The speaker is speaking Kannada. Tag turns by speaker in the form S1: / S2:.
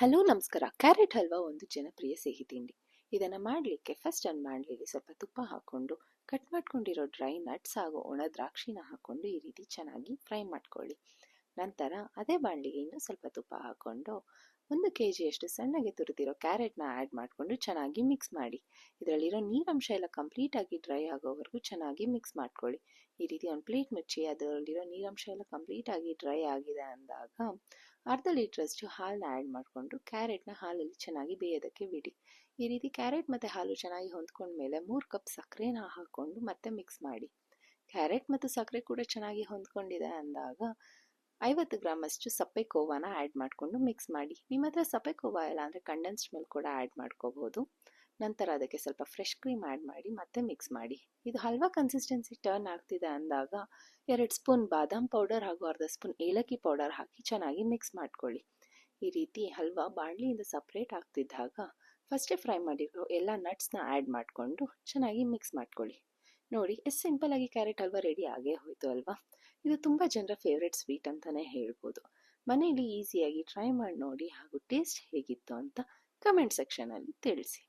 S1: ಹಲೋ, ನಮಸ್ಕಾರ. ಕ್ಯಾರೆಟ್ ಹಲ್ವಾ ಒಂದು ಜನಪ್ರಿಯ ಸಿಹಿ ತಿಂಡಿ. ಇದನ್ನು ಮಾಡಲಿಕ್ಕೆ ಫಸ್ಟ್ ಒಂದು ಬಾಣಲಿಲಿ ಸ್ವಲ್ಪ ತುಪ್ಪ ಹಾಕ್ಕೊಂಡು ಕಟ್ ಮಾಡ್ಕೊಂಡಿರೋ ಡ್ರೈ ನಟ್ಸ್ ಹಾಗೂ ಒಣ ದ್ರಾಕ್ಷಿನ ಹಾಕ್ಕೊಂಡು ಈ ರೀತಿ ಚೆನ್ನಾಗಿ ಫ್ರೈ ಮಾಡ್ಕೊಳ್ಳಿ. ನಂತರ ಅದೇ ಬಾಣಲಿಗೆ ಇನ್ನೂ ಸ್ವಲ್ಪ ತುಪ್ಪ ಹಾಕ್ಕೊಂಡು ಒಂದು ಕೆ ಜಿಯಷ್ಟು ಸಣ್ಣಗೆ ತುರಿದಿರೋ ಕ್ಯಾರೆಟ್ನ ಆ್ಯಡ್ ಮಾಡಿಕೊಂಡು ಚೆನ್ನಾಗಿ ಮಿಕ್ಸ್ ಮಾಡಿ. ಇದರಲ್ಲಿರೋ ನೀರಂಶ ಎಲ್ಲ ಕಂಪ್ಲೀಟಾಗಿ ಡ್ರೈ ಆಗೋವರೆಗೂ ಚೆನ್ನಾಗಿ ಮಿಕ್ಸ್ ಮಾಡ್ಕೊಳ್ಳಿ. ಈ ರೀತಿ ಒಂದು ಪ್ಲೇಟ್ ಮುಚ್ಚಿ, ಅದರಲ್ಲಿರೋ ನೀರಂಶ ಎಲ್ಲ ಕಂಪ್ಲೀಟಾಗಿ ಡ್ರೈ ಆಗಿದೆ ಅಂದಾಗ ಅರ್ಧ ಲೀಟ್ರಷ್ಟು ಹಾಲನ್ನ ಆ್ಯಡ್ ಮಾಡಿಕೊಂಡು ಕ್ಯಾರೆಟ್ನ ಹಾಲಲ್ಲಿ ಚೆನ್ನಾಗಿ ಬೇಯೋದಕ್ಕೆ ಬಿಡಿ. ಈ ರೀತಿ ಕ್ಯಾರೆಟ್ ಮತ್ತು ಹಾಲು ಚೆನ್ನಾಗಿ ಹೊಂದ್ಕೊಂಡ್ಮೇಲೆ ಮೂರು ಕಪ್ ಸಕ್ಕರೆನ ಹಾಕ್ಕೊಂಡು ಮತ್ತೆ ಮಿಕ್ಸ್ ಮಾಡಿ. ಕ್ಯಾರೆಟ್ ಮತ್ತು ಸಕ್ಕರೆ ಕೂಡ ಚೆನ್ನಾಗಿ ಹೊಂದ್ಕೊಂಡಿದೆ ಅಂದಾಗ ಐವತ್ತು ಗ್ರಾಮಷ್ಟು ಸಪ್ಪೆ ಕೋವಾನ ಆ್ಯಡ್ ಮಾಡಿಕೊಂಡು ಮಿಕ್ಸ್ ಮಾಡಿ. ನಿಮ್ಮ ಹತ್ರ ಸಪ್ಪೆ ಕೋವಾ ಇಲ್ಲ ಅಂದರೆ ಕಂಡೆನ್ಸ್ಡ್ ಮಿಲ್ಕ್ ಕೂಡ ಆ್ಯಡ್ ಮಾಡ್ಕೋಬೋದು. ನಂತರ ಅದಕ್ಕೆ ಸ್ವಲ್ಪ ಫ್ರೆಶ್ ಕ್ರೀಮ್ ಆ್ಯಡ್ ಮಾಡಿ, ಮತ್ತೆ ಮಿಕ್ಸ್ ಮಾಡಿ. ಇದು ಹಲ್ವಾ ಕನ್ಸಿಸ್ಟೆನ್ಸಿ ಟರ್ನ್ ಆಗ್ತಿದೆ ಅಂದಾಗ ಎರಡು ಸ್ಪೂನ್ ಬಾದಾಮ್ ಪೌಡರ್ ಹಾಗೂ ಅರ್ಧ ಸ್ಪೂನ್ ಏಲಕ್ಕಿ ಪೌಡರ್ ಹಾಕಿ ಚೆನ್ನಾಗಿ ಮಿಕ್ಸ್ ಮಾಡ್ಕೊಳ್ಳಿ. ಈ ರೀತಿ ಹಲ್ವಾ ಬಾಣಲಿಯಿಂದ ಸಪ್ರೇಟ್ ಆಗ್ತಿದ್ದಾಗ ಫಸ್ಟೇ ಫ್ರೈ ಮಾಡಿರೋ ಎಲ್ಲ ನಟ್ಸ್ನ ಆ್ಯಡ್ ಮಾಡಿಕೊಂಡು ಚೆನ್ನಾಗಿ ಮಿಕ್ಸ್ ಮಾಡ್ಕೊಳ್ಳಿ. ನೋಡಿ ಎಷ್ಟು ಸಿಂಪಲ್ಲಾಗಿ ಕ್ಯಾರೆಟ್ ಹಲ್ವಾ ರೆಡಿ ಆಗೇ ಹೋಯಿತು ಅಲ್ವಾ? ಇದು ತುಂಬ ಜನರ ಫೇವ್ರೆಟ್ ಸ್ವೀಟ್ ಅಂತಲೇ ಹೇಳ್ಬೋದು. ಮನೆಯಲ್ಲಿ ಈಸಿಯಾಗಿ ಟ್ರೈ ಮಾಡಿ ನೋಡಿ ಹಾಗೂ ಟೇಸ್ಟ್ ಹೇಗಿತ್ತು ಅಂತ ಕಮೆಂಟ್ ಸೆಕ್ಷನಲ್ಲಿ ತಿಳಿಸಿ.